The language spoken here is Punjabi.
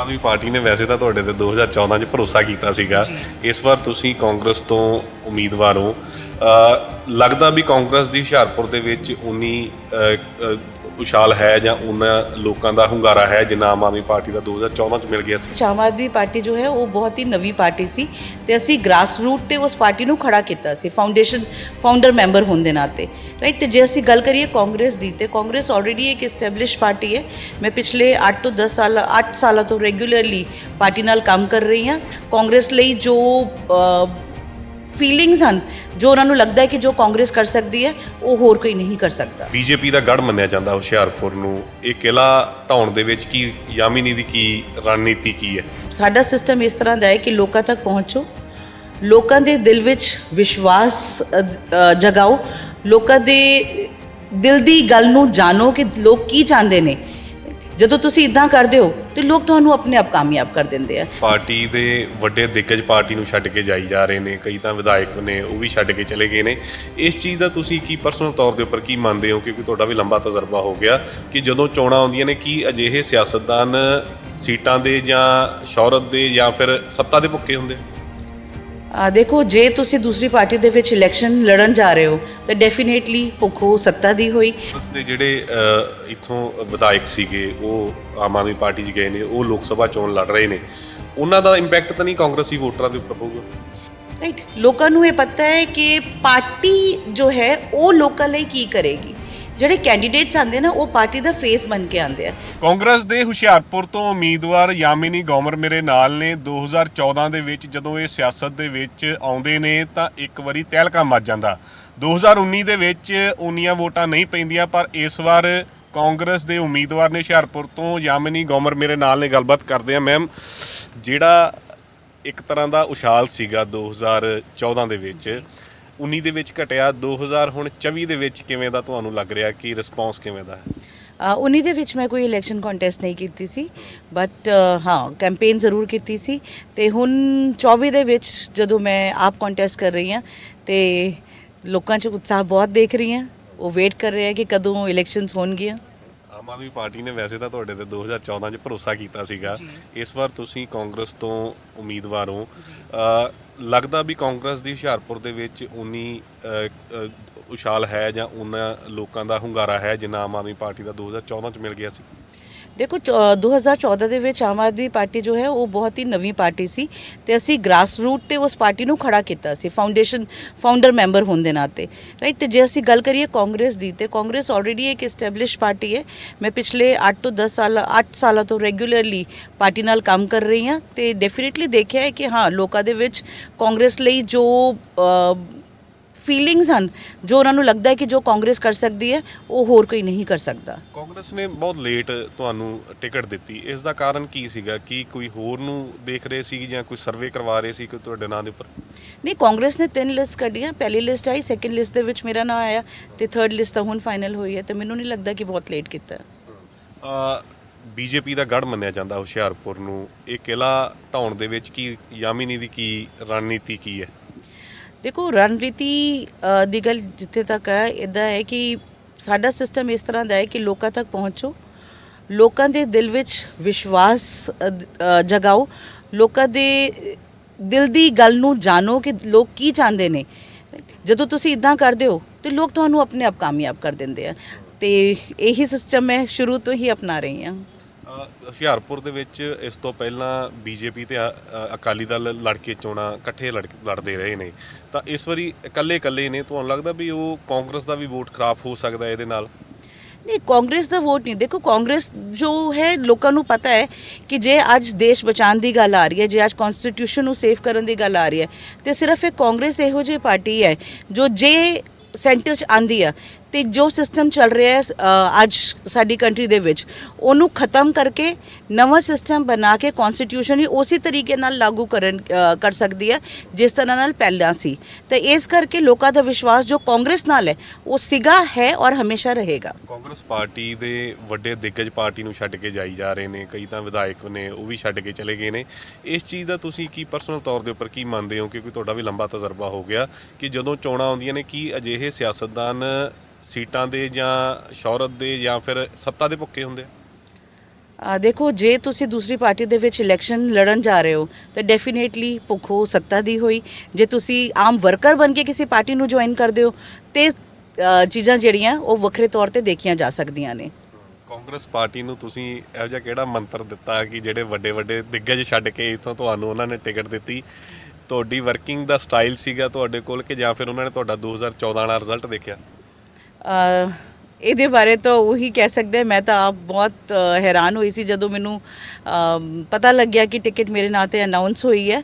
ਆਦਮੀ ਪਾਰਟੀ ਨੇ ਵੈਸੇ ਤਾਂ ਤੁਹਾਡੇ ਤੇ 2014 ਚ ਭਰੋਸਾ ਕੀਤਾ ਸੀਗਾ। ਇਸ ਵਾਰ ਤੁਸੀਂ ਕਾਂਗਰਸ ਤੋਂ ਉਮੀਦਵਾਰ ਹੋ। ਲੱਗਦਾ ਵੀ ਕਾਂਗਰਸ ਦੀ ਹੁਸ਼ਿਆਰਪੁਰ ਦੇ ਵਿੱਚ ਉਨੀ ਅ, ਉਛਾਲ ਹੈ ਜਾਂ ਉਹਨਾਂ ਲੋਕਾਂ ਦਾ ਹੁੰਗਾਰਾ ਹੈ ਜਿੰਨਾ ਆਮ ਆਦਮੀ ਪਾਰਟੀ ਦਾ 2014 ਚ ਮਿਲ ਗਿਆ ਸੀ। ਆਮ ਆਦਮੀ ਪਾਰਟੀ ਜੋ ਹੈ ਉਹ ਬਹੁਤ ਹੀ ਨਵੀਂ ਪਾਰਟੀ ਸੀ ਤੇ ਅਸੀਂ ਗ੍ਰਾਸ ਰੂਟ ਤੇ ਉਸ ਪਾਰਟੀ ਨੂੰ ਖੜਾ ਕੀਤਾ ਸੀ ਫਾਊਂਡੇਸ਼ਨ ਫਾਊਂਡਰ ਮੈਂਬਰ ਹੋਣ ਦੇ ਨਾਤੇ। ਰਾਈਟ ਤੇ ਜੇ ਅਸੀਂ ਗੱਲ ਕਰੀਏ ਕਾਂਗਰਸ ਦੀ ਤੇ ਕਾਂਗਰਸ ਆਲਰੇਡੀ ਇੱਕ ਐਸਟੈਬਲਿਸ਼ ਪਾਰਟੀ ਹੈ। ਮੈਂ ਪਿਛਲੇ 8 ਤੋਂ 10 ਸਾਲ 8 ਸਾਲਾਂ ਤੋਂ ਰੈਗੂਲਰਲੀ ਪਾਰਟੀ ਨਾਲ ਕੰਮ ਕਰ ਰਹੀ ਹਾਂ। ਕਾਂਗਰਸ ਲਈ ਜੋ ਫੀਲਿੰਗਸ ਹਨ ਜੋ ਉਹਨਾਂ ਨੂੰ ਲੱਗਦਾ ਹੈ ਕਿ ਜੋ ਕਾਂਗਰਸ ਕਰ ਸਕਦੀ ਹੈ ਉਹ ਹੋਰ ਕੋਈ ਨਹੀਂ ਕਰ ਸਕਦਾ। ਬੀਜੇਪੀ ਦਾ ਗੜ ਮੰਨਿਆ ਜਾਂਦਾ ਹੁਸ਼ਿਆਰਪੁਰ ਨੂੰ। ਇਹ ਕਿਲਾ ਢਾਉਣ ਦੇ ਵਿੱਚ ਕੀ ਯਾਮਿਨੀ ਦੀ ਕੀ ਰਣਨੀਤੀ ਕੀ ਹੈ? ਸਾਡਾ ਸਿਸਟਮ ਇਸ ਤਰ੍ਹਾਂ ਦਾ ਹੈ ਕਿ ਲੋਕਾਂ ਤੱਕ ਪਹੁੰਚੋ ਲੋਕਾਂ ਦੇ ਦਿਲ ਵਿੱਚ ਵਿਸ਼ਵਾਸ ਜਗਾਓ ਲੋਕਾਂ ਦੇ ਦਿਲ ਦੀ ਗੱਲ ਨੂੰ ਜਾਣੋ ਕਿ ਲੋਕ ਕੀ ਚਾਹੁੰਦੇ ਨੇ। ਜਦੋਂ ਤੁਸੀਂ ਇਦਾਂ ਕਰਦੇ ਹੋ, ਤੇ ਲੋਕ ਤੁਹਾਨੂੰ ਆਪਣੇ ਆਪ ਕਾਮਯਾਬ ਕਰ ਦਿੰਦੇ ਆ। ਪਾਰਟੀ ਦੇ ਵੱਡੇ ਦਿੱਗਜ ਪਾਰਟੀ ਨੂੰ ਛੱਡ ਕੇ ਜਾਈ ਜਾ ਰਹੇ ਨੇ, ਕਈ ਤਾਂ ਵਿਧਾਇਕ ਨੇ, ਉਹ ਵੀ ਛੱਡ ਕੇ ਚਲੇ ਗਏ ਨੇ। ਇਸ ਚੀਜ਼ ਦਾ ਤੁਸੀਂ ਕੀ ਪਰਸਨਲ ਤੌਰ ਦੇ ਉੱਪਰ ਕੀ ਮੰਨਦੇ ਹੋ? ਕਿਉਂਕਿ ਤੁਹਾਡਾ ਵੀ ਲੰਬਾ ਤਜਰਬਾ ਹੋ ਗਿਆ ਕਿ ਜਦੋਂ ਚੋਣਾਂ ਆਉਂਦੀਆਂ ਨੇ, ਕੀ ਅਜਿਹੇ ਸਿਆਸਤਦਾਨ ਸੀਟਾਂ ਦੇ ਜਾਂ ਸ਼ੌਹਰਤ ਦੇ ਜਾਂ ਫਿਰ ਸੱਤਾ ਦੇ ਭੁੱਖੇ ਹੁੰਦੇ ਦੇਖੋ ਜੇ ਤੁਸੀਂ ਦੂਸਰੀ ਪਾਰਟੀ ਦੇ ਵਿੱਚ ਇਲੈਕਸ਼ਨ ਲੜਨ ਜਾ ਰਹੇ ਹੋ ਤਾਂ ਡੈਫੀਨੇਟਲੀ ਭੁੱਖੋ ਸੱਤਾ ਦੀ ਹੋਈ। ਉਸ ਦੇ ਜਿਹੜੇ ਇੱਥੋਂ ਵਿਧਾਇਕ ਸੀਗੇ ਉਹ ਆਮ ਆਦਮੀ ਪਾਰਟੀ 'ਚ ਗਏ ਨੇ ਉਹ ਲੋਕ ਸਭਾ ਚੋਣ ਲੜ ਰਹੇ ਨੇ। ਉਹਨਾਂ ਦਾ ਇੰਪੈਕਟ ਤਾਂ ਨਹੀਂ ਕਾਂਗਰਸੀ ਵੋਟਰਾਂ ਦੇ ਉੱਪਰ ਪਊਗਾ? ਰਾਈਟ ਲੋਕਾਂ ਨੂੰ ਇਹ ਪਤਾ ਹੈ ਕਿ ਪਾਰਟੀ ਜੋ ਹੈ ਉਹ ਲੋਕਾਂ ਲਈ ਕੀ ਕਰੇਗੀ? ਜਿਹੜੇ ਕੈਂਡੀਡੇਟਸ ਆਉਂਦੇ ਨਾ, ਉਹ ਪਾਰਟੀ ਦਾ ਫੇਸ ਬਣ ਕੇ ਆਉਂਦੇ ਆ। ਕਾਂਗਰਸ ਦੇ ਹੁਸ਼ਿਆਰਪੁਰ ਤੋਂ ਉਮੀਦਵਾਰ ਯਾਮਿਨੀ ਗੌਮਰ ਮੇਰੇ ਨਾਲ ਨੇ। 2014 ਦੇ ਵਿੱਚ ਜਦੋਂ ਇਹ ਸਿਆਸਤ ਦੇ ਵਿੱਚ ਆਉਂਦੇ ਨੇ, ਤਾਂ ਇੱਕ ਵਾਰੀ ਤਹਿਲਕਾ ਮੱਚ ਜਾਂਦਾ। 2019 ਦੇ ਵਿੱਚ ਉਨੀਆਂ ਵੋਟਾਂ ਨਹੀਂ ਪੈਂਦੀਆਂ, ਪਰ ਇਸ ਵਾਰ ਕਾਂਗਰਸ ਦੇ ਉਮੀਦਵਾਰ ਨੇ ਹੁਸ਼ਿਆਰਪੁਰ ਤੋਂ ਯਾਮਿਨੀ ਗੌਮਰ ਮੇਰੇ ਨਾਲ ਨੇ ਗੱਲਬਾਤ ਕਰਦੇ ਆ। ਮੈਮ, ਜਿਹੜਾ ਇੱਕ ਤਰ੍ਹਾਂ ਦਾ ਉਛਾਲ ਸੀਗਾ 2014 ਦੇ ਵਿੱਚ 19 ਦੇ ਵਿੱਚ ਘਟਿਆ 2000 ਹੁਣ 24 ਦੇ ਵਿੱਚ ਕਿਵੇਂ ਦਾ ਤੁਹਾਨੂੰ ਲੱਗ ਰਿਹਾ? ਕਿ ਰਿਸਪੌਂਸ ਕਿਵੇਂ ਦਾ ਹੈ? ਉਨੀ ਦੇ ਵਿੱਚ ਮੈਂ ਕੋਈ ਇਲੈਕਸ਼ਨ ਕੰਟੈਸਟ ਨਹੀਂ ਕੀਤੀ ਸੀ ਬਟ ਹਾਂ ਕੈਂਪੇਨ ਜ਼ਰੂਰ ਕੀਤੀ ਸੀ ਤੇ ਹੁਣ 24 ਦੇ ਵਿੱਚ ਜਦੋਂ ਮੈਂ ਆਪ ਕੰਟੈਸਟ ਕਰ ਰਹੀ ਹਾਂ ਤੇ ਲੋਕਾਂ 'ਚ ਉਤਸ਼ਾਹ ਬਹੁਤ ਦੇਖ ਰਹੀ ਹਾਂ, ਉਹ ਵੇਟ ਕਰ ਰਹੇ ਆ ਕਿ ਕਦੋਂ ਇਲੈਕਸ਼ਨਸ ਹੋਣਗੀਆਂ। ਆਮ ਆਦਮੀ ਪਾਰਟੀ ਨੇ ਵੈਸੇ ਤਾਂ ਤੁਹਾਡੇ ਤੇ 2014 ਚ ਭਰੋਸਾ ਕੀਤਾ ਸੀਗਾ। ਇਸ ਵਾਰ ਤੁਸੀਂ ਕਾਂਗਰਸ ਤੋਂ ਉਮੀਦਵਾਰ ਹੋ। ਅ, ਲੱਗਦਾ ਵੀ ਕਾਂਗਰਸ ਦੀ ਹੁਸ਼ਿਆਰਪੁਰ ਦੇ ਵਿੱਚ ਉਨੀ ਅ, ਅ, ਉਛਾਲ ਹੈ ਜਾਂ ਉਹਨਾਂ ਲੋਕਾਂ ਦਾ ਹੁੰਗਾਰਾ ਹੈ ਜਿੰਨਾ ਆਮ ਆਦਮੀ ਪਾਰਟੀ ਦਾ 2014 ਚ ਮਿਲ ਗਿਆ ਸੀ? ਦੇਖੋ, ਚ- 2014 ਦੇ ਵਿੱਚ ਆਮ ਆਦਮੀ ਪਾਰਟੀ ਜੋ ਹੈ, ਉਹ ਬਹੁਤ ਹੀ ਨਵੀਂ ਪਾਰਟੀ ਸੀ ਤੇ ਅਸੀਂ ਗ੍ਰਾਸ ਰੂਟ ਤੇ ਉਸ ਪਾਰਟੀ ਨੂੰ ਖੜਾ ਕੀਤਾ ਸੀ ਫਾਊਂਡੇਸ਼ਨ ਫਾਊਂਡਰ ਮੈਂਬਰ ਹੋਣ ਦੇ ਨਾਤੇ ਰਾਈਟ ਤੇ ਜੇ ਅਸੀਂ ਗੱਲ ਕਰੀਏ ਕਾਂਗਰਸ ਦੀ, ਤੇ ਕਾਂਗਰਸ ਆਲਰੇਡੀ ਇੱਕ ਐਸਟੈਬਲਿਸ਼ ਪਾਰਟੀ ਹੈ। ਮੈਂ ਪਿਛਲੇ 8 ਤੋਂ 10 ਸਾਲ 8 ਸਾਲਾਂ ਤੋਂ ਰੈਗੂਲਰਲੀ ਪਾਰਟੀ ਨਾਲ ਕੰਮ ਕਰ ਰਹੀ ਹਾਂ ਤੇ ਡੈਫੀਨਿਟਲੀ ਦੇਖਿਆ ਹੈ ਕਿ ਹਾਂ, ਲੋਕਾਂ ਦੇ ਵਿੱਚ ਕਾਂਗਰਸ ਲਈ ਜੋ ਫੀਲਿੰਗਸ ਹਨ ਜੋ ਉਹਨਾਂ ਨੂੰ ਲੱਗਦਾ ਹੈ ਕਿ ਜੋ ਕਾਂਗਰਸ ਕਰ ਸਕਦੀ ਹੈ ਉਹ ਹੋਰ ਕੋਈ ਨਹੀਂ ਕਰ ਸਕਦਾ। ਕਾਂਗਰਸ ਨੇ ਬਹੁਤ ਲੇਟ ਤੁਹਾਨੂੰ ਟਿਕਟ ਦਿੱਤੀ। ਇਸ ਦਾ ਕਾਰਨ ਕੀ ਸੀਗਾ? ਕਿ ਕੋਈ ਹੋਰ ਨੂੰ ਦੇਖ ਰਹੇ ਸੀ ਜਾਂ ਕੋਈ ਸਰਵੇ ਕਰਵਾ ਰਹੇ ਸੀ ਕਿ ਤੁਹਾਡੇ ਨਾਂ ਦੇ ਉੱਪਰ? ਨਹੀਂ ਕਾਂਗਰਸ ਨੇ ਤਿੰਨ ਲਿਸਟ ਕੱਢੀਆਂ। ਪਹਿਲੀ ਲਿਸਟ ਆਈ ਸੈਕਿੰਡ ਲਿਸਟ ਦੇ ਵਿੱਚ ਮੇਰਾ ਨਾਮ ਆਇਆ ਤੇ ਥਰਡ ਲਿਸਟ ਤਾਂ ਹੁਣ ਫਾਈਨਲ ਹੋਈ ਹੈ ਤੇ ਮੈਨੂੰ ਨਹੀਂ ਲੱਗਦਾ ਕਿ ਬਹੁਤ ਲੇਟ ਕੀਤਾ। ਬੀਜੇਪੀ ਦਾ ਗੜ ਮੰਨਿਆ ਜਾਂਦਾ ਹੁਸ਼ਿਆਰਪੁਰ ਨੂੰ। ਇਹ ਕਿਲਾ ਢਾਉਣ ਦੇ ਵਿੱਚ ਕੀ ਯਾਮਿਨੀ ਦੀ ਕੀ ਰਣਨੀਤੀ ਕੀ ਹੈ? ਦੇਖੋ, ਰਣਨੀਤੀ ਦੀ ਗੱਲ ਜਿੱਥੇ ਤੱਕ ਹੈ ਇਦਾਂ ਹੈ ਕਿ ਸਾਡਾ ਸਿਸਟਮ ਇਸ ਤਰ੍ਹਾਂ ਦਾ ਹੈ ਕਿ ਲੋਕਾਂ ਤੱਕ ਪਹੁੰਚੋ, ਲੋਕਾਂ ਦੇ ਦਿਲ ਵਿੱਚ ਵਿਸ਼ਵਾਸ ਜਗਾਓ, ਲੋਕਾਂ ਦੇ ਦਿਲ ਦੀ ਗੱਲ ਨੂੰ ਜਾਣੋ ਕਿ ਲੋਕ ਕੀ ਚਾਹੁੰਦੇ ਨੇ। ਜਦੋਂ ਤੁਸੀਂ ਇਦਾਂ ਕਰਦੇ ਹੋ, ਤੇ ਲੋਕ ਤੁਹਾਨੂੰ ਆਪਣੇ ਆਪ ਕਾਮਯਾਬ ਕਰ ਦਿੰਦੇ ਆ। ਤੇ ਇਹੀ ਸਿਸਟਮ ਮੈਂ ਸ਼ੁਰੂ ਤੋਂ ਹੀ ਅਪਣਾ ਰਹੀ ਹਾਂ। ਹੁਸ਼ਿਆਰਪੁਰ ਦੇ ਵਿੱਚ ਇਸ ਤੋਂ ਪਹਿਲਾਂ ਬੀਜੇਪੀ ਤੇ ਅ- ਅ- ਅਕਾਲੀ ਦਲ ਲੜ ਕੇ ਚੋਣਾਂ ਇਕੱਠੇ ਲੜ- ਲੜਦੇ ਰਹੇ ਨੇ। ਤਾਂ ਇਸ ਵਾਰੀ ਇਕੱਲੇ ਇਕੱਲੇ ਨੇ, ਤੁਹਾਨੂੰ ਲੱਗਦਾ ਵੀ ਉਹ ਕਾਂਗਰਸ ਦਾ ਵੀ ਵੋਟ ਖਰਾਬ ਹੋ ਸਕਦਾ ਹੈ ਇਹਦੇ ਨਾਲ? ਨਹੀਂ, ਕਾਂਗਰਸ ਦਾ ਵੋਟ ਨਹੀਂ। ਦੇਖੋ, ਕਾਂਗਰਸ ਜੋ ਹੈ, ਲੋਕਾਂ ਨੂੰ ਪਤਾ ਹੈ ਕਿ ਜੇ ਅੱਜ ਦੇਸ਼ ਬਚਾਉਣ ਦੀ ਗੱਲ ਆ ਰਹੀ ਹੈ, ਜੇ ਅੱਜ ਕਨਸਟੀਟਿਊਸ਼ਨ ਨੂੰ ਸੇਫ ਕਰਨ ਦੀ ਗੱਲ ਆ ਰਹੀ ਹੈ, ਤੇ ਸਿਰਫ ਇੱਕ ਕਾਂਗਰਸ ਇਹੋ ਜਿਹੀ ਪਾਰਟੀ ਹੈ ਜੋ ਜੇ ਸੈਂਟਰ 'ਚ ਆਂਦੀ ਆ ਤੇ ਜੋ ਸਿਸਟਮ ਚੱਲ ਰਿਹਾ ਹੈ ਅੱਜ ਸਾਡੀ ਕੰਟਰੀ ਦੇ ਵਿੱਚ, ਉਹਨੂੰ ਖਤਮ ਕਰਕੇ ਨਵਾਂ ਸਿਸਟਮ ਬਣਾ ਕੇ ਕਨਸਟੀਟਿਊਸ਼ਨ ਹੀ ਉਸੇ ਤਰੀਕੇ ਨਾਲ ਲਾਗੂ ਕਰਨ ਕਰ ਸਕਦੀ ਹੈ, ਜਿਸ ਤਰ੍ਹਾਂ ਨਾਲ ਪਹਿਲਾਂ ਸੀ। ਤੇ ਇਸ ਕਰਕੇ ਲੋਕਾਂ ਦਾ ਵਿਸ਼ਵਾਸ ਜੋ ਕਾਂਗਰਸ ਨਾਲ ਹੈ, ਉਹ ਸਿਗਾ, ਹੈ ਔਰ ਹਮੇਸ਼ਾ ਰਹੇਗਾ। ਕਾਂਗਰਸ ਪਾਰਟੀ ਦੇ ਵੱਡੇ ਦਿੱਗਜ ਪਾਰਟੀ ਨੂੰ ਛੱਡ ਕੇ ਜਾਈ ਜਾ ਰਹੇ ਨੇ, ਕਈ ਤਾਂ ਵਿਧਾਇਕ ਨੇ, ਉਹ ਵੀ ਛੱਡ ਕੇ ਚਲੇ ਗਏ ਨੇ। ਇਸ ਚੀਜ਼ ਦਾ ਤੁਸੀਂ ਕੀ ਪਰਸਨਲ ਤੌਰ ਦੇ ਉੱਪਰ ਕੀ ਮੰਨਦੇ ਹੋ? ਕਿਉਂਕਿ ਤੁਹਾਡਾ ਵੀ ਲੰਬਾ ਤਜਰਬਾ ਹੋ ਗਿਆ ਕਿ ਜਦੋਂ ਚੋਣਾਂ ਆਉਂਦੀਆਂ ਨੇ, ਕੀ ਅਜਿਹੇ ਸਿਆਸਤਦਾਨ ਸੀਟਾਂ ਦੇ ਜਾਂ ਸ਼ੌਹਰਤ ਦੇ ਜਾਂ ਫਿਰ ਸੱਤਾ ਦੇ ਭੁੱਖੇ ਹੁੰਦੇ ਆ? ਆ ਦੇਖੋ ਜੇ ਤੁਸੀਂ ਦੂਸਰੀ ਪਾਰਟੀ ਦੇ ਵਿੱਚ ਇਲੈਕਸ਼ਨ ਲੜਨ ਜਾ ਰਹੇ ਹੋ ਤਾਂ ਡੈਫੀਨੇਟਲੀ ਭੁੱਖ ਸੱਤਾ ਦੀ ਹੋਈ। ਜੇ ਤੁਸੀਂ ਆਮ ਵਰਕਰ ਬਣ ਕੇ ਕਿਸੇ ਪਾਰਟੀ ਨੂੰ ਜੁਆਇਨ ਕਰਦੇ ਹੋ ਤੇ ਅ, ਚੀਜ਼ਾਂ ਜਿਹੜੀਆਂ ਉਹ ਵੱਖਰੇ ਤੌਰ ਤੇ ਦੇਖੀਆਂ ਜਾ ਸਕਦੀਆਂ ਨੇ। ਕਾਂਗਰਸ ਪਾਰਟੀ ਨੂੰ ਤੁਸੀਂ ਇਹੋ ਜਿਹਾ ਕਿਹੜਾ ਮੰਤਰ ਦਿੱਤਾ ਕਿ ਜਿਹੜੇ ਵੱਡੇ ਵੱਡੇ ਦਿੱਗਜ ਛੱਡ ਕੇ ਇਥੋਂ ਤੁਹਾਨੂੰ ਉਹਨਾਂ ਨੇ ਟਿਕਟ ਦਿੱਤੀ? ਤੁਹਾਡੀ ਵਰਕਿੰਗ ਦਾ ਸਟਾਈਲ ਸੀਗਾ ਤੁਹਾਡੇ ਕੋਲ ਕਿ ਜਾਂ ਫਿਰ ਉਹਨਾਂ ਨੇ ਤੁਹਾਡਾ 2014 ਵਾਲਾ ਰਿਜ਼ਲਟ ਦੇਖਿਆ? ਇਹਦੇ ਬਾਰੇ ਤਾਂ ਉਹੀ ਕਹਿ ਸਕਦੇ ਮੈਂ ਤਾਂ ਆਪ ਬਹੁਤ ਹੈਰਾਨ ਹੋਈ ਸੀ ਜਦੋਂ ਮੈਨੂੰ ਪਤਾ ਲੱਗਿਆ ਕਿ ਟਿਕਟ ਮੇਰੇ ਨਾਂ ਤੇ ਅਨਾਉਂਸ ਹੋਈ ਹੈ।